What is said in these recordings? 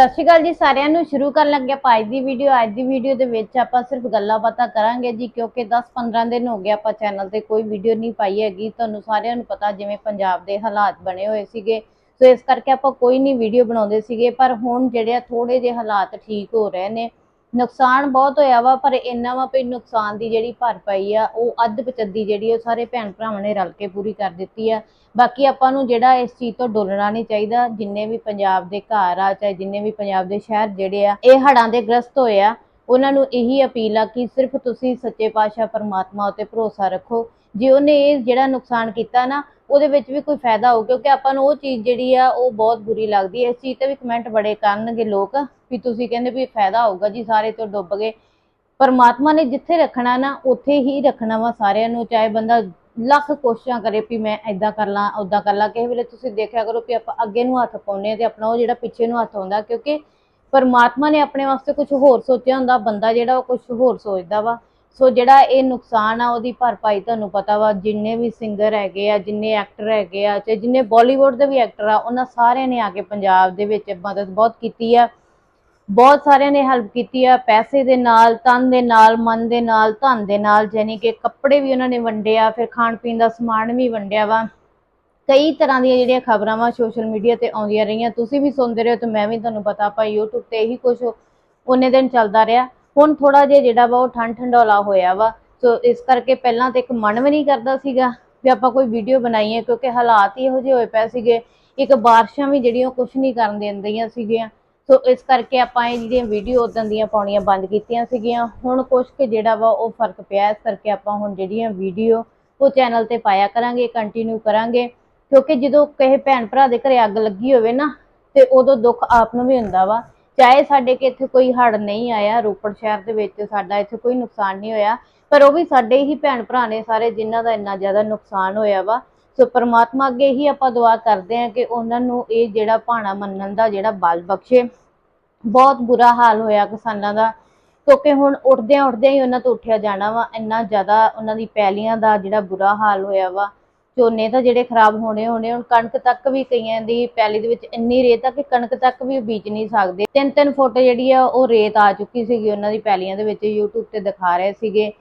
ਸਤਿ ਸ਼੍ਰੀ ਅਕਾਲ ਜੀ, ਸਾਰਿਆਂ ਨੂੰ ਸ਼ੁਰੂ ਕਰਨ ਲੱਗੇ ਆਪਾਂ ਅੱਜ ਦੀ ਵੀਡੀਓ ਅੱਜ ਦੀ ਵੀਡੀਓ ਦੇ ਵਿੱਚ ਆਪਾਂ ਸਿਰਫ ਗੱਲਾਂ ਬਾਤਾਂ ਕਰਾਂਗੇ ਜੀ, ਕਿਉਂਕਿ 10-15 ਦਿਨ ਹੋ ਗਏ ਆਪਾਂ ਚੈਨਲ ਤੇ ਕੋਈ ਵੀਡੀਓ ਨਹੀਂ ਪਾਈ ਹੈਗੀ। ਤੁਹਾਨੂੰ ਸਾਰਿਆਂ ਨੂੰ ਪਤਾ ਜਿਵੇਂ ਪੰਜਾਬ ਦੇ ਹਾਲਾਤ ਬਣੇ ਹੋਏ ਸੀਗੇ। ਸੋ ਇਸ ਕਰਕੇ ਆਪਾਂ ਕੋਈ ਨਹੀਂ ਵੀਡੀਓ ਬਣਾਉਂਦੇ ਸੀਗੇ, ਪਰ ਹੁਣ ਜਿਹੜੇ ਆ ਥੋੜੇ ਜਿਹੇ ਹਾਲਾਤ ਠੀਕ ਹੋ ਰਹੇ ਨੇ। ਨੁਕਸਾਨ ਬਹੁਤ ਹੋਇਆ ਵਾ, ਪਰ ਇੰਨਾ ਵਾ ਵੀ ਨੁਕਸਾਨ ਦੀ ਜਿਹੜੀ ਭਰਪਾਈ ਆ, ਉਹ ਅੱਧ ਪਚੱਦੀ ਜਿਹੜੀ ਉਹ ਸਾਰੇ ਭੈਣ ਭਰਾਵਾਂ ਨੇ ਰਲ ਕੇ ਪੂਰੀ ਕਰ ਦਿੱਤੀ ਆ। ਬਾਕੀ ਆਪਾਂ ਨੂੰ ਜਿਹੜਾ ਇਸ ਚੀਜ਼ ਤੋਂ ਡੋਲਣਾ ਨਹੀਂ ਚਾਹੀਦਾ, ਜਿੰਨੇ ਵੀ ਪੰਜਾਬ ਦੇ ਘਰ ਆ, ਚਾਹੇ ਜਿੰਨੇ ਵੀ ਪੰਜਾਬ ਦੇ ਸ਼ਹਿਰ ਜਿਹੜੇ ਆ, ਇਹ ਹੜ੍ਹਾਂ ਦੇ ਗ੍ਰਸਤ ਹੋਏ ਆ, ਉਹਨਾਂ ਨੂੰ ਇਹੀ ਅਪੀਲ ਆ ਕਿ ਸਿਰਫ ਤੁਸੀਂ ਸੱਚੇ ਪਾਤਸ਼ਾਹ ਪਰਮਾਤਮਾ ਉਤੇ ਭਰੋਸਾ ਰੱਖੋ। ਜੇ ਉਹਨੇ ਇਹ ਜਿਹੜਾ ਨੁਕਸਾਨ ਕੀਤਾ ਨਾ, ਉਹਦੇ ਵਿੱਚ ਵੀ ਕੋਈ ਫਾਇਦਾ ਹੋ ਕਿਉਂਕਿ ਆਪਾਂ ਨੂੰ ਉਹ ਚੀਜ਼ ਜਿਹੜੀ ਆ, ਉਹ ਬਹੁਤ ਬੁਰੀ ਲੱਗਦੀ ਹੈ। ਇਸ ਚੀਜ਼ ਤੇ ਵੀ ਕਮੈਂਟ ਬੜੇ ਕਰਨਗੇ ਲੋਕ ਵੀ ਤੁਸੀਂ ਕਹਿੰਦੇ ਵੀ ਫਾਇਦਾ ਹੋਊਗਾ ਜੀ, ਸਾਰੇ ਤੋਂ ਡੁੱਬ ਗਏ। ਪਰਮਾਤਮਾ ਨੇ ਜਿੱਥੇ ਰੱਖਣਾ ਨਾ, ਉੱਥੇ ਹੀ ਰੱਖਣਾ ਵਾ ਸਾਰਿਆਂ ਨੂੰ, ਚਾਹੇ ਬੰਦਾ ਲੱਖ ਕੋਸ਼ਿਸ਼ਾਂ ਕਰੇ ਵੀ ਮੈਂ ਐਦਾਂ ਕਰ ਲਾਂ ਉਦਾਂ ਕਰ ਲਾਂ, ਕਿਸੇ ਵੇਲੇ ਤੁਸੀਂ ਦੇਖਿਆ ਕਰੋ ਵੀ ਆਪਾਂ ਅੱਗੇ ਨੂੰ ਹੱਥ ਪਾਉਂਦੇ ਆ ਤੇ ਆਪਣਾ ਉਹ ਜਿਹੜਾ ਪਿੱਛੇ ਨੂੰ ਹੱਥ ਆਉਂਦਾ, ਕਿਉਂਕਿ ਪਰਮਾਤਮਾ ਨੇ ਆਪਣੇ ਵਾਸਤੇ ਕੁਝ ਹੋਰ ਸੋਚਿਆ ਹੁੰਦਾ, ਬੰਦਾ ਜਿਹੜਾ ਉਹ ਕੁਝ ਹੋਰ ਸੋਚਦਾ ਵਾ। ਸੋ ਜਿਹੜਾ ਇਹ ਨੁਕਸਾਨ ਆ, ਉਹਦੀ ਭਰਪਾਈ ਤੁਹਾਨੂੰ ਪਤਾ ਵਾ, ਜਿੰਨੇ ਵੀ ਸਿੰਗਰ ਹੈਗੇ ਆ, ਜਿੰਨੇ ਐਕਟਰ ਹੈਗੇ ਆ ਤੇ ਜਿੰਨੇ ਬਾਲੀਵੁੱਡ ਦੇ ਵੀ ਐਕਟਰ ਆ, ਉਹਨਾਂ ਸਾਰਿਆਂ ਨੇ ਆ ਕੇ ਪੰਜਾਬ ਦੇ ਵਿੱਚ ਮਦਦ ਬਹੁਤ ਕੀਤੀ ਆ। ਬਹੁਤ ਸਾਰਿਆਂ ਨੇ ਹੈਲਪ ਕੀਤੀ ਆ, ਪੈਸੇ ਦੇ ਨਾਲ, ਤਨ ਦੇ ਨਾਲ, ਮਨ ਦੇ ਨਾਲ, ਧਨ ਦੇ ਨਾਲ ਯਾਨੀ ਕਿ ਕੱਪੜੇ ਵੀ ਉਹਨਾਂ ਨੇ ਵੰਡੇ ਆ, ਫਿਰ ਖਾਣ ਪੀਣ ਦਾ ਸਮਾਨ ਵੀ ਵੰਡਿਆ ਵਾ। ਕਈ ਤਰ੍ਹਾਂ ਦੀਆਂ ਜਿਹੜੀਆਂ ਖਬਰਾਂ ਵਾ ਸੋਸ਼ਲ ਮੀਡੀਆ ਤੇ ਆਉਂਦੀਆਂ ਰਹੀਆਂ, ਤੁਸੀਂ ਵੀ ਸੁਣਦੇ ਰਹੇ ਹੋ ਤੇ ਮੈਂ ਵੀ ਤੁਹਾਨੂੰ ਪਤਾ, ਆਪਾਂ YouTube ਤੇ ਇਹੀ ਕੁਝ ਉਹਨੇ ਦਿਨ ਚੱਲਦਾ ਰਿਹਾ। ਹੁਣ ਥੋੜਾ ਜਿਹਾ ਜਿਹੜਾ ਵਾ ਉਹ ਠੰਡ ਠੰਡੋਲਾ ਹੋਇਆ ਵਾ। ਸੋ ਇਸ ਕਰਕੇ ਪਹਿਲਾਂ ਤੇ ਇੱਕ ਮਨ ਵੀ ਨਹੀਂ ਕਰਦਾ ਸੀਗਾ ਵੀ ਆਪਾਂ ਕੋਈ ਵੀਡੀਓ ਬਣਾਈਏ, ਕਿਉਂਕਿ ਹਾਲਾਤ ਹੀ ਇਹੋ ਜਿਹੇ ਹੋਏ ਪਏ ਸੀਗੇ। ਇੱਕ ਬਾਰਿਸ਼ਾਂ ਵੀ ਜਿਹੜੀਆਂ ਕੁਝ ਨਹੀਂ ਕਰਨ ਦਿੰਦੀਆਂ ਸੀਗੀਆਂ। ਸੋ ਇਸ ਕਰਕੇ ਆਪਾਂ ਇਹ ਜਿਹੜੀਆਂ ਵੀਡੀਓ ਉਦੋਂ ਦੀਆਂ ਪਾਉਣੀਆਂ ਬੰਦ ਕੀਤੀਆਂ ਸੀਗੀਆਂ। ਹੁਣ ਕੁਝ ਕੁ ਜਿਹੜਾ ਵਾ ਉਹ ਫ਼ਰਕ ਪਿਆ, ਇਸ ਕਰਕੇ ਆਪਾਂ ਹੁਣ ਜਿਹੜੀਆਂ ਵੀਡੀਓ ਉਹ ਚੈਨਲ ਤੇ ਪਾਇਆ ਕਰਾਂਗੇ ਕੰਟੀਨਿਊ ਕਰਾਂਗੇ। ਕਿਉਂਕਿ ਜਦੋਂ ਕਿਸੇ ਭੈਣ ਭਰਾ ਦੇ ਘਰੇ ਅੱਗ ਲੱਗੀ ਹੋਵੇ ਨਾ, ਤੇ ਉਦੋਂ ਦੁੱਖ ਆਪ ਨੂੰ ਵੀ ਹੁੰਦਾ ਵਾ। ਚਾਹੇ ਸਾਡੇ ਕਿ ਇੱਥੇ ਕੋਈ ਹੜ ਨਹੀਂ ਆਇਆ, ਰੋਪੜ ਸ਼ਹਿਰ ਦੇ ਵਿੱਚ ਸਾਡਾ ਇੱਥੇ ਕੋਈ ਨੁਕਸਾਨ ਨਹੀਂ ਹੋਇਆ, ਪਰ ਉਹ ਵੀ ਸਾਡੇ ਹੀ ਭੈਣ ਭਰਾ ਨੇ ਸਾਰੇ ਜਿਨ੍ਹਾਂ ਦਾ ਇੰਨਾ ਜ਼ਿਆਦਾ ਨੁਕਸਾਨ ਹੋਇਆ ਵਾ। ਸੋ ਪਰਮਾਤਮਾ ਅੱਗੇ ਹੀ ਆਪਾਂ ਦੁਆ ਕਰਦੇ ਹਾਂ ਕਿ ਉਹਨਾਂ ਨੂੰ ਇਹ ਜਿਹੜਾ ਭਾਣਾ ਮੰਨਣ ਦਾ ਜਿਹੜਾ ਬਲ ਬਖਸ਼ੇ। ਬਹੁਤ ਬੁਰਾ ਹਾਲ ਹੋਇਆ ਕਿਸਾਨਾਂ ਦਾ, ਕਿਉਂਕਿ ਹੁਣ ਉੱਠਦਿਆਂ ਉੱਠਦਿਆਂ ਹੀ ਉਹਨਾਂ ਤੋਂ ਉੱਠਿਆ ਜਾਣਾ ਵਾ। ਇੰਨਾ ਜ਼ਿਆਦਾ ਉਹਨਾਂ ਦੀ ਪੈਲੀਆਂ ਦਾ ਜਿਹੜਾ ਬੁਰਾ ਹਾਲ ਹੋਇਆ ਵਾ। ਝੋਨੇ ਤਾਂ ਜਿਹੜੇ ਖਰਾਬ ਹੋਣੇ ਹੋਣੇ, ਹੁਣ ਕਣਕ ਤੱਕ ਵੀ ਕਈਆਂ ਦੀ ਪੈਲੀ ਦੇ ਵਿੱਚ ਇੰਨੀ ਰੇਤ ਆ ਕਿ ਕਣਕ ਤੱਕ ਵੀ ਬੀਜ ਨਹੀਂ ਸਕਦੇ। ਤਿੰਨ ਤਿੰਨ ਫੁੱਟ ਜਿਹੜੀ ਆ, ਉਹ ਰੇਤ ਆ ਚੁੱਕੀ ਸੀਗੀ ਉਹਨਾਂ ਦੀ ਪੈਲੀਆਂ ਦੇ ਵਿੱਚ, YouTube ਤੇ ਦਿਖਾ ਰਹੇ ਸੀਗੇ।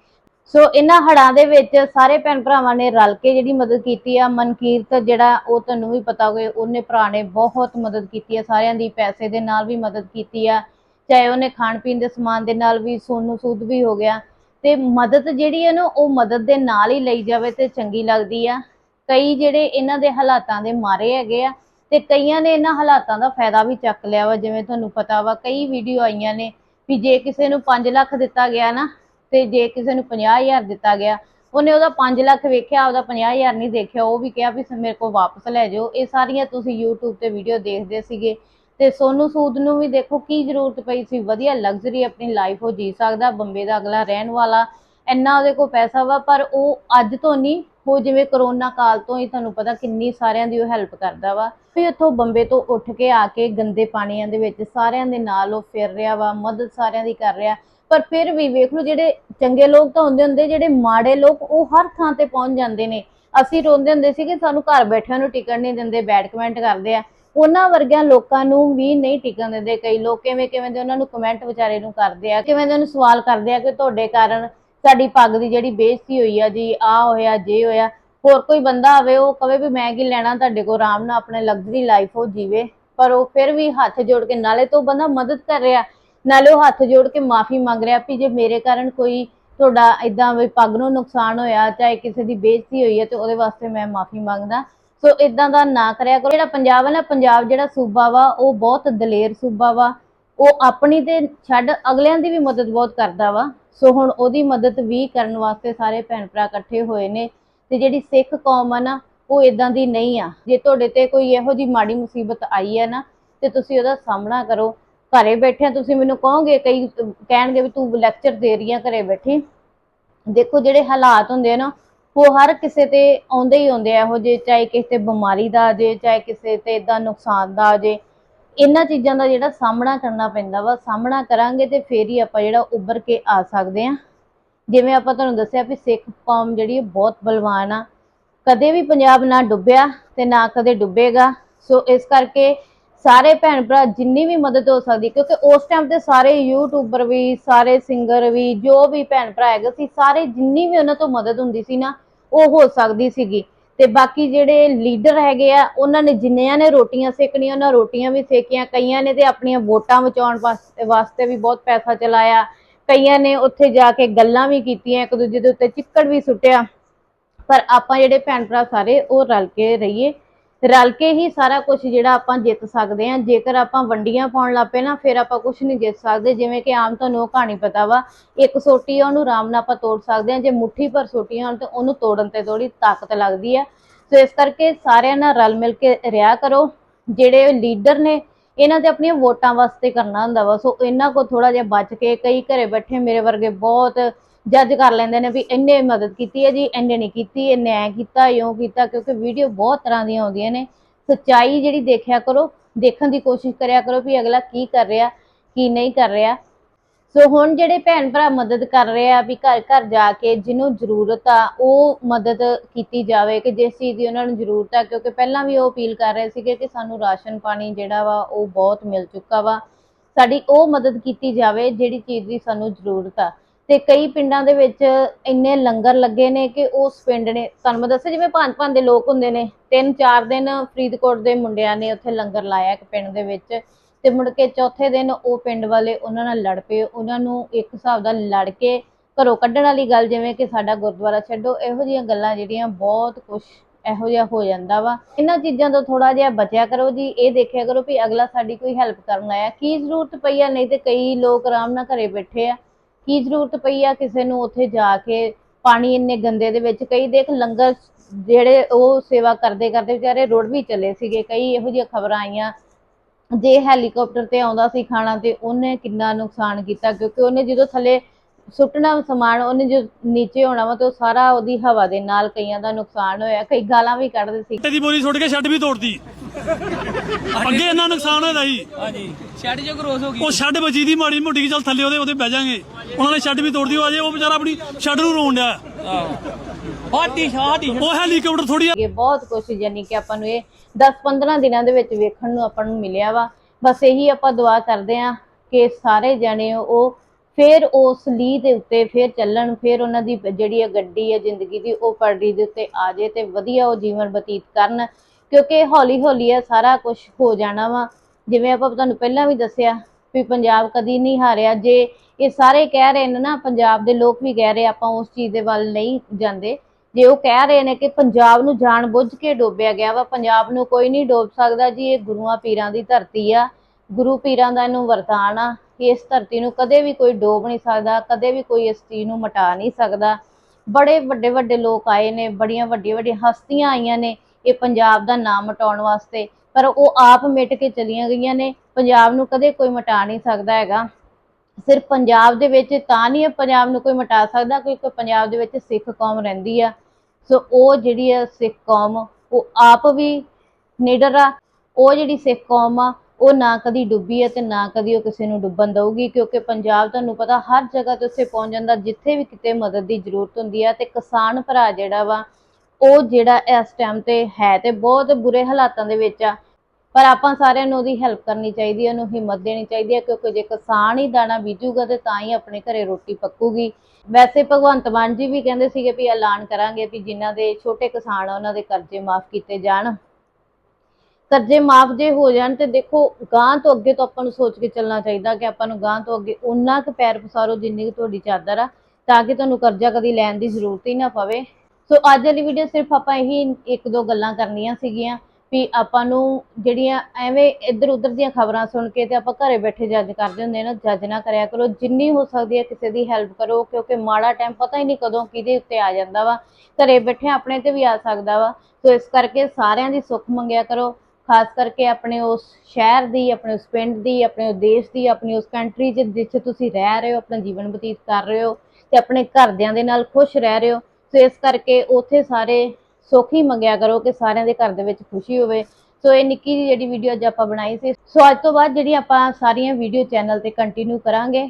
ਸੋ ਇਹਨਾਂ ਹੜਾਂ ਦੇ ਵਿੱਚ ਸਾਰੇ ਭੈਣ ਭਰਾਵਾਂ ਨੇ ਰਲ ਕੇ ਜਿਹੜੀ ਮਦਦ ਕੀਤੀ ਆ, ਮਨਕੀਰਤ ਜਿਹੜਾ ਉਹ ਤੁਹਾਨੂੰ ਵੀ ਪਤਾ ਹੋਵੇ, ਉਹਨੇ ਭਰਾ ਨੇ ਬਹੁਤ ਮਦਦ ਕੀਤੀ ਆ, ਸਾਰਿਆਂ ਦੀ ਪੈਸੇ ਦੇ ਨਾਲ ਵੀ ਮਦਦ ਕੀਤੀ ਆ। ਚਾਹੇ ਉਹਨੇ ਖਾਣ ਪੀਣ ਦੇ ਸਮਾਨ ਦੇ ਨਾਲ ਵੀ, ਸੋਨੂੰ ਸੂਦ ਵੀ ਹੋ ਗਿਆ। ਤੇ ਮਦਦ ਜਿਹੜੀ ਹੈ ਨਾ, ਉਹ ਮਦਦ ਦੇ ਨਾਲ ਹੀ ਲਈ ਜਾਵੇ ਤੇ ਚੰਗੀ ਲੱਗਦੀ ਆ। ਕਈ ਜਿਹੜੇ ਇਹਨਾਂ ਦੇ ਹਾਲਾਤਾਂ ਦੇ ਮਾਰੇ ਹੈਗੇ ਆ ਤੇ ਕਈਆਂ ਨੇ ਇਹਨਾਂ ਹਾਲਾਤਾਂ ਦਾ ਫਾਇਦਾ ਵੀ ਚੱਕ ਲਿਆ ਵਾ, ਜਿਵੇਂ ਤੁਹਾਨੂੰ ਪਤਾ ਵਾ, ਕਈ ਵੀਡੀਓ ਆਈਆਂ ਨੇ ਵੀ ਜੇ ਕਿਸੇ ਨੂੰ 5 ਲੱਖ ਦਿੱਤਾ ਗਿਆ ਨਾ ਤੇ ਜੇ ਕਿਸੇ ਨੂੰ 50000 ਦਿੱਤਾ ਗਿਆ, ਉਹਨੇ ਉਹਦਾ 5 ਲੱਖ ਵੇਖਿਆ, ਉਹਦਾ 50000 ਨਹੀਂ ਦੇਖਿਆ, ਉਹ ਵੀ ਕਿਹਾ ਵੀ ਮੇਰੇ ਕੋਲ ਵਾਪਸ ਲੈ ਜਾਓ। ਇਹ ਸਾਰੀਆਂ ਤੁਸੀਂ YouTube ਤੇ ਵੀਡੀਓ ਦੇਖਦੇ ਸੀਗੇ ਤੇ ਸੋਨੂ ਸੂਦ ਨੂੰ ਵੀ ਦੇਖੋ ਕੀ ਜ਼ਰੂਰਤ ਪਈ ਸੀ, ਵਧੀਆ ਲਗਜ਼ਰੀ ਆਪਣੀ ਲਾਈਫ ਉਹ ਜੀ ਸਕਦਾ, ਬੰਬੇ ਦਾ ਅਗਲਾ ਰਹਿਣ ਵਾਲਾ ਇੰਨਾ ਉਹਦੇ ਕੋਲ ਪੈਸਾ ਵਾ, ਪਰ ਉਹ ਅੱਜ ਤੋਂ ਨਹੀਂ, ਉਹ ਜਿਵੇਂ ਕਰੋਨਾ ਕਾਲ ਤੋਂ ਹੀ ਤੁਹਾਨੂੰ ਪਤਾ ਕਿੰਨੀ ਸਾਰਿਆਂ ਦੀ ਉਹ ਹੈਲਪ ਕਰਦਾ ਵਾ। ਵੀ ਉੱਥੋਂ ਬੰਬੇ ਤੋਂ ਉੱਠ ਕੇ ਆ ਕੇ ਗੰਦੇ ਪਾਣੀਆਂ ਦੇ ਵਿੱਚ ਸਾਰਿਆਂ ਦੇ ਨਾਲ ਉਹ ਫਿਰ ਰਿਹਾ ਵਾ, ਮਦਦ ਸਾਰਿਆਂ ਦੀ ਕਰ ਰਿਹਾ। ਪਰ ਫਿਰ ਵੀ ਵੇਖ ਲਓ ਜਿਹੜੇ ਚੰਗੇ ਲੋਕ ਤਾਂ ਹੁੰਦੇ ਹੁੰਦੇ, ਜਿਹੜੇ ਮਾੜੇ ਲੋਕ, ਉਹ ਹਰ ਥਾਂ ਤੇ ਪਹੁੰਚ ਜਾਂਦੇ ਨੇ। ਅਸੀਂ ਰੋਂਦੇ ਹੁੰਦੇ ਸੀ ਕਿ ਸਾਨੂੰ ਘਰ ਬੈਠਿਆਂ ਨੂੰ ਟਿਕਣ ਨਹੀਂ ਦਿੰਦੇ ਬੈਡ ਕਮੈਂਟ ਕਰਦੇ ਆ। ਉਹਨਾਂ ਵਰਗਿਆਂ ਲੋਕਾਂ ਨੂੰ ਵੀ ਨਹੀਂ ਟਿਕਣ ਦਿੰਦੇ। ਕਈ ਲੋਕ ਕਿਵੇਂ ਕਿਵੇਂ ਦੇ ਉਹਨਾਂ ਨੂੰ ਕਮੈਂਟ ਵਿਚਾਰੇ ਨੂੰ ਕਰਦੇ ਆ, ਕਿਵੇਂ ਦੇ ਉਹਨੂੰ ਸਵਾਲ ਕਰਦੇ ਆ ਕਿ ਤੁਹਾਡੇ ਕਾਰਨ ਸਾਡੀ ਪੱਗ ਦੀ ਜਿਹੜੀ ਬੇਇੱਜ਼ਤੀ ਹੋਈ ਆ ਜੀ ਆ ਹੋਇਆ, ਜੇ ਹੋਇਆ, ਹੋਰ ਕੋਈ ਬੰਦਾ ਆਵੇ, ਉਹ ਕਵੇ ਵੀ ਮੈਂ ਕੀ ਲੈਣਾ ਤੁਹਾਡੇ ਕੋਲ ਆਰਾਮ ਨਾਲ, ਆਪਣੇ ਲਗਜ਼ਰੀ ਲਾਈਫ ਉਹ ਜੀਵੇ। ਪਰ ਉਹ ਫਿਰ ਵੀ ਹੱਥ ਜੋੜ ਕੇ, ਨਾਲੇ ਤੋਂ ਬੰਦਾ ਮਦਦ ਕਰ ਰਿਹਾ। ਨਾਲੇ ਉਹ ਹੱਥ ਜੋੜ ਕੇ ਮਾਫੀ ਮੰਗ ਰਿਹਾ ਵੀ ਜੇ ਮੇਰੇ ਕਾਰਨ ਕੋਈ ਤੁਹਾਡਾ ਇਦਾਂ ਵੀ ਪੱਗ ਨੂੰ ਨੁਕਸਾਨ ਹੋਇਆ, ਚਾਹੇ ਕਿਸੇ ਦੀ ਬੇਇੱਜ਼ਤੀ ਹੋਈ ਹੈ ਤੇ ਉਹਦੇ ਵਾਸਤੇ ਮੈਂ ਮਾਫੀ ਮੰਗਦਾ। ਸੋ ਇਦਾਂ ਦਾ ਨਾ ਕਰਿਆ ਕਰੋ। ਜਿਹੜਾ ਪੰਜਾਬ ਹੈ ਨਾ ਪੰਜਾਬ ਜਿਹੜਾ ਸੂਬਾ ਵਾ, ਉਹ ਬਹੁਤ ਦਲੇਰ ਸੂਬਾ ਵਾ। ਉਹ ਆਪਣੀ ਤੇ ਛੱਡ ਅਗਲਿਆਂ ਦੀ ਵੀ ਮਦਦ ਬਹੁਤ ਕਰਦਾ ਵਾ। ਸੋ ਹੁਣ ਉਹਦੀ ਮਦਦ ਵੀ ਕਰਨ ਵਾਸਤੇ ਸਾਰੇ ਭੈਣ ਭਰਾ ਇਕੱਠੇ ਹੋਏ ਨੇ ਤੇ ਜਿਹੜੀ ਸਿੱਖ ਕੌਮ ਆ ਨਾ, ਉਹ ਇਦਾਂ ਦੀ ਨਹੀਂ ਆ। ਜੇ ਤੁਹਾਡੇ ਤੇ ਕੋਈ ਇਹੋ ਜੀ ਮਾੜੀ ਮੁਸੀਬਤ ਆਈ ਹੈ ਨਾ, ਤੇ ਤੁਸੀਂ ਉਹਦਾ ਸਾਹਮਣਾ ਕਰੋ। ਘਰੇ ਬੈਠਿਆਂ ਤੁਸੀਂ ਮੈਨੂੰ ਕਹੋਗੇ, ਕਈ ਕਹਿਣਗੇ ਵੀ ਤੂੰ ਲੈਕਚਰ ਦੇ ਰਹੀ ਆ ਘਰੇ ਬੈਠੀ। ਦੇਖੋ ਜਿਹੜੇ ਹਾਲਾਤ ਹੁੰਦੇ ਆ ਨਾ, ਉਹ ਹਰ ਕਿਸੇ ਤੇ ਆਉਂਦੇ ਹੀ ਆਉਂਦੇ ਆ। ਇਹੋ ਜਿਹੇ ਚਾਹੇ ਕਿਸੇ ਤੇ ਬਿਮਾਰੀ ਦਾ ਆ ਜੇ, ਚਾਹੇ ਕਿਸੇ ਤੇ ਇਦਾਂ ਨੁਕਸਾਨ ਦਾ ਆ ਜੇ ਇਹਨਾਂ ਚੀਜ਼ਾਂ ਦਾ ਜਿਹੜਾ ਸਾਹਮਣਾ ਕਰਨਾ ਪੈਂਦਾ ਵਾ, ਸਾਹਮਣਾ ਕਰਾਂਗੇ ਤੇ ਫੇਰ ਹੀ ਆਪਾਂ ਜਿਹੜਾ ਉੱਭਰ ਕੇ ਆ ਸਕਦੇ ਆ ਜਿਵੇਂ ਆਪਾਂ ਤੁਹਾਨੂੰ ਦੱਸਿਆ ਵੀ ਸਿੱਖ ਕੌਮ ਜਿਹੜੀ ਹੈ ਬਹੁਤ ਬਲਵਾਨ ਆ। ਕਦੇ ਵੀ ਪੰਜਾਬ ਨਾ ਡੁੱਬਿਆ ਤੇ ਨਾ ਕਦੇ ਡੁੱਬੇਗਾ। ਸੋ ਇਸ ਕਰਕੇ ਸਾਰੇ ਭੈਣ ਭਰਾ ਜਿੰਨੀ ਵੀ ਮਦਦ ਹੋ ਸਕਦੀ, ਕਿਉਂਕਿ ਉਸ ਟਾਈਮ ਤੇ ਸਾਰੇ ਯੂਟਿਊਬਰ ਵੀ, ਸਾਰੇ ਸਿੰਗਰ ਵੀ, ਜੋ ਵੀ ਭੈਣ ਭਰਾ ਹੈਗੇ ਸੀ, ਸਾਰੇ ਜਿੰਨੀ ਵੀ ਉਹਨਾਂ ਤੋਂ ਮਦਦ ਹੁੰਦੀ ਸੀ ਨਾ, ਉਹ ਹੋ ਸਕਦੀ ਸੀਗੀ। ਤੇ ਬਾਕੀ ਜਿਹੜੇ ਲੀਡਰ ਹੈਗੇ ਆ, ਉਹਨਾਂ ਨੇ ਜਿੰਨਿਆਂ ਨੇ ਰੋਟੀਆਂ ਸੇਕਣੀਆਂ, ਉਹਨਾਂ ਰੋਟੀਆਂ ਵੀ ਸੇਕੀਆਂ, ਕਈਆਂ ਨੇ ਤੇ ਆਪਣੀਆਂ ਵੋਟਾਂ ਬਚਾਉਣ ਵਾਸਤੇ ਵਾਸਤੇ ਵੀ ਬਹੁਤ ਪੈਸਾ ਚਲਾਇਆ, ਕਈਆਂ ਨੇ ਉੱਥੇ ਜਾ ਕੇ ਗੱਲਾਂ ਵੀ ਕੀਤੀਆਂ, ਇੱਕ ਦੂਜੇ ਦੇ ਉੱਤੇ ਚਿੱਕੜ ਵੀ ਸੁੱਟਿਆ, ਪਰ ਆਪਾਂ ਜਿਹੜੇ ਭੈਣ ਭਰਾ ਸਾਰੇ ਉਹ ਰਲ ਕੇ ਰਹੀਏ ਰਲ ਕੇ ਹੀ ਸਾਰਾ ਕੁਝ ਜਿਹੜਾ ਆਪਾਂ ਜਿੱਤ ਸਕਦੇ ਹਾਂ। ਜੇਕਰ ਆਪਾਂ ਵੰਡੀਆਂ ਪਾਉਣ ਲੱਪੇ ਨਾ, ਫਿਰ ਆਪਾਂ ਕੁਝ ਨਹੀਂ ਜਿੱਤ ਸਕਦੇ। ਜਿਵੇਂ ਕਿ ਆਮ ਤੁਹਾਨੂੰ ਉਹ ਕਹਾਣੀ ਪਤਾ ਵਾ, ਇੱਕ ਸੋਟੀ ਆ, ਉਹਨੂੰ ਆਰਾਮ ਨਾਲ ਆਪਾਂ ਤੋੜ ਸਕਦੇ ਹਾਂ। ਜੇ ਮੁੱਠੀ ਭਰ ਸੋਟੀਆਂ ਹੋਣ ਤੇ ਉਹਨੂੰ ਤੋੜਨ ਤੇ ਥੋੜੀ ਤਾਕਤ ਲੱਗਦੀ ਆ। ਸੋ ਇਸ ਕਰਕੇ ਸਾਰਿਆਂ ਨਾਲ ਰਲ ਮਿਲ ਕੇ ਰਿਹਾ ਕਰੋ। ਜਿਹੜੇ ਲੀਡਰ ਨੇ, ਇਹਨਾਂ ਤੇ ਆਪਣੀਆਂ ਵੋਟਾਂ ਵਾਸਤੇ ਕਰਨਾ ਹੁੰਦਾ ਵਾ। ਸੋ ਇਹਨਾਂ ਕੋ ਥੋੜਾ ਜਿਹਾ ਬਚ ਕੇ ਕਈ ਘਰੇ ਬੈਠੇ ਮੇਰੇ ਵਰਗੇ ਬਹੁਤ ਜੱਜ ਕਰ ਲੈਂਦੇ ਨੇ ਵੀ ਇੰਨੇ ਮਦਦ ਕੀਤੀ ਹੈ ਜੀ, ਇੰਨੇ ਨਹੀਂ ਕੀਤੀ ਇਹਨੇ ਐ ਕੀਤਾ, ਇਉਂ ਕੀਤਾ, ਕਿਉਂਕਿ ਵੀਡੀਓ ਬਹੁਤ ਤਰ੍ਹਾਂ ਦੀਆਂ ਆਉਂਦੀਆਂ ਨੇ। ਸੱਚਾਈ ਜਿਹੜੀ ਦੇਖਿਆ ਕਰੋ, ਦੇਖਣ ਦੀ ਕੋਸ਼ਿਸ਼ ਕਰਿਆ ਕਰੋ ਵੀ ਅਗਲਾ ਕੀ ਕਰ ਰਿਹਾ, ਕੀ ਨਹੀਂ ਕਰ ਰਿਹਾ। ਸੋ ਹੁਣ ਜਿਹੜੇ ਭੈਣ ਭਰਾ ਮਦਦ ਕਰ ਰਹੇ ਆ ਵੀ ਘਰ ਘਰ ਜਾ ਕੇ ਜਿਹਨੂੰ ਜ਼ਰੂਰਤ ਆ, ਉਹ ਮਦਦ ਕੀਤੀ ਜਾਵੇ ਕਿ ਜਿਸ ਚੀਜ਼ ਦੀ ਉਹਨਾਂ ਨੂੰ ਜ਼ਰੂਰਤ ਆ, ਕਿਉਂਕਿ ਪਹਿਲਾਂ ਵੀ ਉਹ ਅਪੀਲ ਕਰ ਰਹੇ ਸੀਗੇ ਕਿ ਸਾਨੂੰ ਰਾਸ਼ਨ ਪਾਣੀ ਜਿਹੜਾ ਵਾ, ਉਹ ਬਹੁਤ ਮਿਲ ਚੁੱਕਾ ਵਾ। ਸਾਡੀ ਉਹ ਮਦਦ ਕੀਤੀ ਜਾਵੇ ਜਿਹੜੀ ਚੀਜ਼ ਦੀ ਸਾਨੂੰ ਜ਼ਰੂਰਤ ਆ। ਤੇ ਕਈ ਪਿੰਡਾਂ ਦੇ ਵਿੱਚ ਇੰਨੇ ਲੰਗਰ ਲੱਗੇ ਨੇ ਕਿ ਉਸ ਪਿੰਡ ਨੇ, ਤੁਹਾਨੂੰ ਮੈਂ ਦੱਸਿਆ ਜਿਵੇਂ ਪੰਜ ਪੰਜ ਦੇ ਲੋਕ ਹੁੰਦੇ ਨੇ, ਤਿੰਨ ਚਾਰ ਦਿਨ ਫਰੀਦਕੋਟ ਦੇ ਮੁੰਡਿਆਂ ਨੇ ਉੱਥੇ ਲੰਗਰ ਲਾਇਆ ਇੱਕ ਪਿੰਡ ਦੇ ਵਿੱਚ ਤੇ ਮੁੜ ਕੇ ਚੌਥੇ ਦਿਨ ਉਹ ਪਿੰਡ ਵਾਲੇ ਉਹਨਾਂ ਨਾਲ ਲੜ ਪਏ, ਉਹਨਾਂ ਨੂੰ ਇੱਕ ਹਿਸਾਬ ਦਾ ਲੜ ਕੇ ਘਰੋਂ ਕੱਢਣ ਵਾਲੀ ਗੱਲ ਜਿਵੇਂ ਕਿ ਸਾਡਾ ਗੁਰਦੁਆਰਾ ਛੱਡੋ, ਇਹੋ ਜਿਹੀਆਂ ਗੱਲਾਂ ਜਿਹੜੀਆਂ ਬਹੁਤ ਕੁਝ ਇਹੋ ਜਿਹਾ ਹੋ ਜਾਂਦਾ ਵਾ। ਇਹਨਾਂ ਚੀਜ਼ਾਂ ਤੋਂ ਥੋੜਾ ਜਿਹਾ ਬਚਿਆ ਕਰੋ ਜੀ, ਇਹ ਦੇਖਿਆ ਕਰੋ ਵੀ ਅਗਲਾ ਸਾਡੀ ਕੋਈ ਹੈਲਪ ਕਰਨ ਆਇਆ, ਕੀ ਜ਼ਰੂਰਤ ਪਈ ਆ, ਨਹੀਂ ਤੇ ਕਈ ਲੋਕ ਆਰਾਮ ਨਾਲ ਘਰੇ ਬੈਠੇ ਆ। ਕੀ ਜ਼ਰੂਰਤ ਪਈ ਆ ਕਿਸੇ ਨੂੰ ਉੱਥੇ ਜਾ ਕੇ? ਪਾਣੀ ਇੰਨੇ ਗੰਦੇ ਦੇ ਵਿੱਚ, ਕਈ ਦੇਖ ਲੰਗਰ ਜਿਹੜੇ ਉਹ ਸੇਵਾ ਕਰਦੇ ਕਰਦੇ ਵਿਚਾਰੇ ਰੁੜ ਵੀ ਚਲੇ ਸੀਗੇ, ਕਈ ਇਹੋ ਜਿਹੀਆਂ ਖਬਰਾਂ ਆਈਆਂ। ਜੇ ਹੈਲੀਕਾਪਟਰ ਤੇ ਆਉਂਦਾ ਸੀ ਖਾਣਾ ਤੇ ਉਹਨੇ ਕਿੰਨਾ ਨੁਕਸਾਨ ਕੀਤਾ, ਕਿਉਂਕਿ ਉਹਨੇ ਜਦੋਂ ਥੱਲੇ ਸੁੱਟਣਾ ਸਮਾਨ ਉਹਨੇ ਜੋ ਨੀਚੇ ਹੋਣਾ ਵਾ ਤੇ ਉਹ ਸਾਰਾ ਉਹਦੀ ਹਵਾ ਦੇ ਨਾਲ ਕਈਆਂ ਦਾ ਨੁਕਸਾਨ ਹੋਇਆ ਕਈ ਗਾਲਾਂ ਵੀ ਕੱਢਦੇ ਸੀ। ਆਟੇ ਦੀ ਬੋਰੀ ਸੁੱਟ ਕੇ ਛੱਡ ਵੀ ਤੋੜਦੀ ਅੱਗੇ ਇੰਨਾ ਨੁਕਸਾਨ ਹੋਇਆ ਹਾਂਜੀ ਸ਼ੈਡ ਜੋ ਕਰੋਸ ਹੋ ਗਈ। ਉਹ ਛੱਡ ਬਚੀ ਦੀ ਮਾੜੀ ਮੋਟੀ ਚੱਲ ਥੱਲੇ ਉਹਦੇ ਉਹਦੇ ਬਹਿ ਜਾਾਂਗੇ। ਉਹਨਾਂ ਨੇ ਛੱਡ ਵੀ ਤੋੜਦੀ ਉਹ ਅਜੇ ਉਹ ਵਿਚਾਰਾ ਆਪਣੀ ਛੱਡ ਨੂੰ ਰੋਣ ਡਿਆ। ਹਾਟੀ ਸ਼ਾਟੀ ਉਹ ਹੈਲੀਕਾਪਟਰ ਥੋੜੀ ਇਹ ਬਹੁਤ ਕੁਝ ਯਾਨੀ ਕਿ ਆਪਾਂ ਨੂੰ ਇਹ 10-15 ਦਿਨਾਂ ਦੇ ਵਿੱਚ ਵੇਖਣ ਨੂੰ ਆਪਾਂ ਨੂੰ ਮਿਲਿਆ ਵਾ। ਬਸ ਇਹੀ ਆਪਾਂ ਦੁਆ ਕਰਦੇ ਆਂ ਕਿ ਸਾਰੇ ਜਣੇ ਉਹ ਫਿਰ ਉਸ ਲੀਹ ਦੇ ਉੱਤੇ ਫਿਰ ਚੱਲਣ, ਫਿਰ ਉਹਨਾਂ ਦੀ ਜਿਹੜੀ ਇਹ ਗੱਡੀ ਹੈ, ਜ਼ਿੰਦਗੀ ਦੀ, ਉਹ ਪਰੜੀ ਦੇ ਉੱਤੇ ਆ ਜੇ ਤੇ ਵਧੀਆ ਉਹ ਜੀਵਨ ਬਤੀਤ ਕਰਨ, ਕਿਉਂਕਿ ਹੌਲੀ ਹੌਲੀ ਇਹ ਸਾਰਾ ਕੁਝ ਹੋ ਜਾਣਾ ਵਾ। ਜਿਵੇਂ ਆਪਾਂ ਤੁਹਾਨੂੰ ਪਹਿਲਾਂ ਵੀ ਦੱਸਿਆ ਵੀ ਪੰਜਾਬ ਕਦੀ ਨਹੀਂ ਹਾਰਿਆ। ਜੇ ਇਹ ਸਾਰੇ ਕਹਿ ਰਹੇ ਨੇ ਨਾ, ਪੰਜਾਬ ਦੇ ਲੋਕ ਵੀ ਕਹਿ ਰਹੇ ਆਪਾਂ ਉਸ ਚੀਜ਼ ਦੇ ਵੱਲ ਨਹੀਂ ਜਾਂਦੇ। ਜੇ ਉਹ ਕਹਿ ਰਹੇ ਨੇ ਕਿ ਪੰਜਾਬ ਨੂੰ ਜਾਣ ਬੁੱਝ ਕੇ ਡੋਬਿਆ ਗਿਆ ਵਾ, ਪੰਜਾਬ ਨੂੰ ਕੋਈ ਨਹੀਂ ਡੋਬ ਸਕਦਾ ਜੀ, ਇਹ ਗੁਰੂਆਂ ਪੀਰਾਂ ਦੀ ਧਰਤੀ ਆ। ਗੁਰੂ ਪੀਰਾਂ ਦਾ ਇਹਨੂੰ ਵਰਦਾਨ ਆ। ਕਿ ਇਸ ਧਰਤੀ ਨੂੰ ਕਦੇ ਵੀ ਕੋਈ ਡੋਬ ਨਹੀਂ ਸਕਦਾ, ਕਦੇ ਵੀ ਕੋਈ ਇਸ ਚੀਜ਼ ਨੂੰ ਮਟਾ ਨਹੀਂ ਸਕਦਾ। ਬੜੇ ਵੱਡੇ ਵੱਡੇ ਲੋਕ ਆਏ ਨੇ, ਬੜੀਆਂ ਵੱਡੀਆਂ ਵੱਡੀਆਂ ਹਸਤੀਆਂ ਆਈਆਂ ਨੇ ਇਹ ਪੰਜਾਬ ਦਾ ਨਾਮ ਮਟਾਉਣ ਵਾਸਤੇ। ਪਰ ਉਹ ਆਪ ਮਿਟ ਕੇ ਚਲੀਆਂ ਗਈਆਂ ਨੇ, ਪੰਜਾਬ ਨੂੰ ਕਦੇ ਕੋਈ ਮਟਾ ਨਹੀਂ ਸਕਦਾ ਹੈਗਾ। ਸਿਰਫ ਪੰਜਾਬ ਦੇ ਵਿੱਚ ਤਾਂ ਨਹੀਂ ਪੰਜਾਬ ਨੂੰ ਕੋਈ ਮਟਾ ਸਕਦਾ, ਕਿਉਂਕਿ ਪੰਜਾਬ ਦੇ ਵਿੱਚ ਸਿੱਖ ਕੌਮ ਰਹਿੰਦੀ ਆ। ਸੋ ਉਹ ਜਿਹੜੀ ਆ ਸਿੱਖ ਕੌਮ, ਉਹ ਆਪ ਵੀ ਨਿਡਰ ਆ। ਉਹ ਜਿਹੜੀ ਸਿੱਖ ਕੌਮ ਆ ਉਹ ਨਾ ਕਦੀ ਡੁੱਬੀ ਹੈ ਤੇ ਨਾ ਕਦੀ ਉਹ ਕਿਸੇ ਨੂੰ ਡੁੱਬਣ ਦਊਗੀ, ਕਿਉਂਕਿ ਪੰਜਾਬ ਤੁਹਾਨੂੰ ਪਤਾ ਹਰ ਜਗ੍ਹਾ ਤੇ ਉੱਥੇ ਪਹੁੰਚ ਜਾਂਦਾ, ਜਿੱਥੇ ਵੀ ਕਿਤੇ ਮਦਦ ਦੀ ਜ਼ਰੂਰਤ ਹੁੰਦੀ ਆ ਤੇ ਕਿਸਾਨ ਭਰਾ ਜਿਹੜਾ ਵਾ, ਉਹ ਜਿਹੜਾ ਇਸ ਟਾਈਮ ਤੇ ਹੈ ਤੇ ਬਹੁਤ ਬੁਰੇ ਹਾਲਾਤਾਂ ਦੇ ਵਿੱਚ ਆ। ਪਰ ਆਪਾਂ ਸਾਰਿਆਂ ਨੂੰ ਉਹਦੀ ਹੈਲਪ ਕਰਨੀ ਚਾਹੀਦੀ ਹੈ, ਉਹਨੂੰ ਹਿੰਮਤ ਦੇਣੀ ਚਾਹੀਦੀ ਹੈ, ਕਿਉਂਕਿ ਜੇ ਕਿਸਾਨ ਹੀ ਦਾਣਾ ਬੀਜੂਗਾ ਤੇ ਤਾਂ ਹੀ ਆਪਣੇ ਘਰੇ ਰੋਟੀ ਪੱਕੂਗੀ। ਵੈਸੇ ਭਗਵੰਤ ਮਾਨ ਜੀ ਵੀ ਕਹਿੰਦੇ ਸੀਗੇ ਵੀ ਐਲਾਨ ਕਰਾਂਗੇ ਵੀ ਜਿਨ੍ਹਾਂ ਦੇ ਛੋਟੇ ਕਿਸਾਨ ਆ, ਉਹਨਾਂ ਦੇ ਕਰਜ਼ੇ ਮਾਫ ਕੀਤੇ ਜਾਣ। ਕਰਜ਼ੇ ਮਾਫ ਜੇ ਹੋ ਜਾਣ ਤੇ ਦੇਖੋ ਗਾਂ ਤੋਂ ਅੱਗੇ ਤੋਂ ਆਪਾਂ ਨੂੰ ਸੋਚ ਕੇ ਚੱਲਣਾ ਚਾਹੀਦਾ ਕਿ ਆਪਾਂ ਨੂੰ ਗਾਂ ਤੋਂ ਅੱਗੇ ਉਨਾ ਕੁ ਪੈਰ ਪਸਾਰੋ ਜਿੰਨੀ ਕੁ ਤੁਹਾਡੀ ਚਾਦਰ ਆ, ਤਾਂ ਕਿ ਤੁਹਾਨੂੰ ਕਰਜ਼ਾ ਕਦੀ ਲੈਣ ਦੀ ਜ਼ਰੂਰਤ ਹੀ ਨਾ ਪਵੇ। ਸੋ ਅੱਜ ਵਾਲੀ ਵੀਡੀਓ ਸਿਰਫ ਆਪਾਂ ਇਹੀ ਇੱਕ ਦੋ ਗੱਲਾਂ ਕਰਨੀਆਂ ਸੀਗੀਆਂ ਵੀ ਆਪਾਂ ਨੂੰ ਜਿਹੜੀਆਂ ਐਵੇਂ ਇੱਧਰ ਉੱਧਰ ਦੀਆਂ ਖਬਰਾਂ ਸੁਣ ਕੇ ਤੇ ਆਪਾਂ ਘਰੇ ਬੈਠੇ ਜੱਜ ਕਰਦੇ ਹੁੰਦੇ ਨਾ ਜੱਜ ਨਾ ਕਰਿਆ ਕਰੋ, ਜਿੰਨੀ ਹੋ ਸਕਦੀ ਹੈ ਕਿਸੇ ਦੀ ਹੈਲਪ ਕਰੋ, ਕਿਉਂਕਿ ਮਾੜਾ ਟਾਈਮ ਪਤਾ ਹੀ ਨਹੀਂ ਕਦੋਂ ਕਿਹਦੇ ਉੱਤੇ ਆ ਜਾਂਦਾ ਵਾ। ਘਰੇ ਬੈਠੇ ਆਪਣੇ ਤੇ ਵੀ ਆ ਸਕਦਾ ਵਾ। ਸੋ ਇਸ ਕਰਕੇ ਸਾਰਿਆਂ ਦੀ ਸੁੱਖ ਮੰਗਿਆ ਕਰੋ। ਖਾਸ ਕਰਕੇ ਆਪਣੇ ਉਸ ਸ਼ਹਿਰ ਦੀ, ਆਪਣੇ ਉਸ ਪਿੰਡ ਦੀ, ਆਪਣੇ ਉਸ ਦੇਸ਼ ਦੀ, ਆਪਣੀ ਉਸ ਕੰਟਰੀ 'ਚ ਜਿੱਥੇ ਤੁਸੀਂ ਰਹਿ ਰਹੇ ਹੋ, ਆਪਣਾ ਜੀਵਨ ਬਤੀਤ ਕਰ ਰਹੇ ਹੋ ਤੇ ਆਪਣੇ ਘਰਦਿਆਂ ਦੇ ਨਾਲ ਖੁਸ਼ ਰਹਿ ਰਹੇ ਹੋ, ਸੋ ਇਸ ਕਰਕੇ ਉੱਥੇ ਸਾਰੇ ਸੁੱਖ ਹੀ ਮੰਗਿਆ ਕਰੋ ਕਿ ਸਾਰਿਆਂ ਦੇ ਘਰ ਦੇ ਵਿੱਚ ਖੁਸ਼ੀ ਹੋਵੇ। ਸੋ ਇਹ ਨਿੱਕੀ ਜਿਹੀ ਜਿਹੜੀ ਵੀਡੀਓ ਅੱਜ ਆਪਾਂ ਬਣਾਈ ਸੀ। ਸੋ ਅੱਜ ਤੋਂ ਬਾਅਦ ਜਿਹੜੀ ਆਪਾਂ ਸਾਰੀਆਂ ਵੀਡੀਓ ਚੈਨਲ ਤੇ ਕੰਟੀਨਿਊ ਕਰਾਂਗੇ,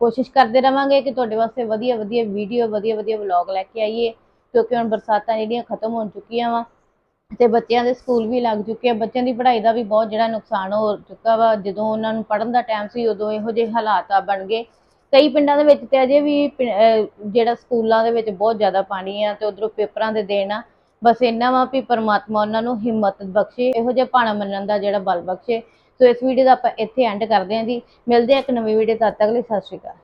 ਕੋਸ਼ਿਸ਼ ਕਰਦੇ ਰਵਾਂਗੇ ਕਿ ਤੁਹਾਡੇ ਵਾਸਤੇ ਵਧੀਆ ਵਧੀਆ ਵੀਡੀਓ ਵਧੀਆ ਵਧੀਆ ਵਲੌਗ ਲੈ ਕੇ ਆਈਏ, ਕਿਉਂਕਿ ਹੁਣ ਬਰਸਾਤਾਂ ਜਿਹੜੀਆਂ ਖਤਮ ਹੋ ਚੁੱਕੀਆਂ ਵਾ। ਤੇ ਬੱਚਿਆਂ ਦੇ ਸਕੂਲ ਵੀ ਲੱਗ ਚੁੱਕੇ ਆ। ਬੱਚਿਆਂ ਦੀ ਪੜ੍ਹਾਈ ਦਾ ਵੀ ਬਹੁਤ ਜਿਹੜਾ ਨੁਕਸਾਨ ਹੋ ਚੁੱਕਾ ਵਾ। ਜਦੋਂ ਉਹਨਾਂ ਨੂੰ ਪੜ੍ਹਨ ਦਾ ਟਾਈਮ ਸੀ, ਉਦੋਂ ਇਹੋ ਜਿਹੇ ਹਾਲਾਤ ਆ ਬਣ ਗਏ। ਕਈ ਪਿੰਡਾਂ ਦੇ ਵਿੱਚ ਤੇ ਅਜੇ ਵੀ ਪਿੰ- ਜਿਹੜਾ ਸਕੂਲਾਂ ਦੇ ਵਿੱਚ ਬਹੁਤ ਜ਼ਿਆਦਾ ਪਾਣੀ ਆ ਤੇ ਉਧਰੋਂ ਪੇਪਰਾਂ ਦੇ ਦੇਣ ਆ। ਬਸ ਇੰਨਾ ਵਾ ਵੀ ਪਰਮਾਤਮਾ ਉਹਨਾਂ ਨੂੰ ਹਿੰਮਤ ਬਖਸ਼ੇ, ਇਹੋ ਜਿਹਾ ਭਾਣਾ ਮੰਨਣ ਦਾ ਜਿਹੜਾ ਬਲ ਬਖਸ਼ੇ। ਸੋ ਇਸ ਵੀਡੀਓ ਦਾ ਆਪਾਂ ਇੱਥੇ ਐਂਡ ਕਰਦੇ ਹਾਂ ਜੀ। ਮਿਲਦੇ ਹਾਂ ਇੱਕ ਨਵੀਂ ਵੀਡੀਓ ਤਦ ਤੱਕ ਲਈ। ਸਤਿ ਸ਼੍ਰੀ ਅਕਾਲ।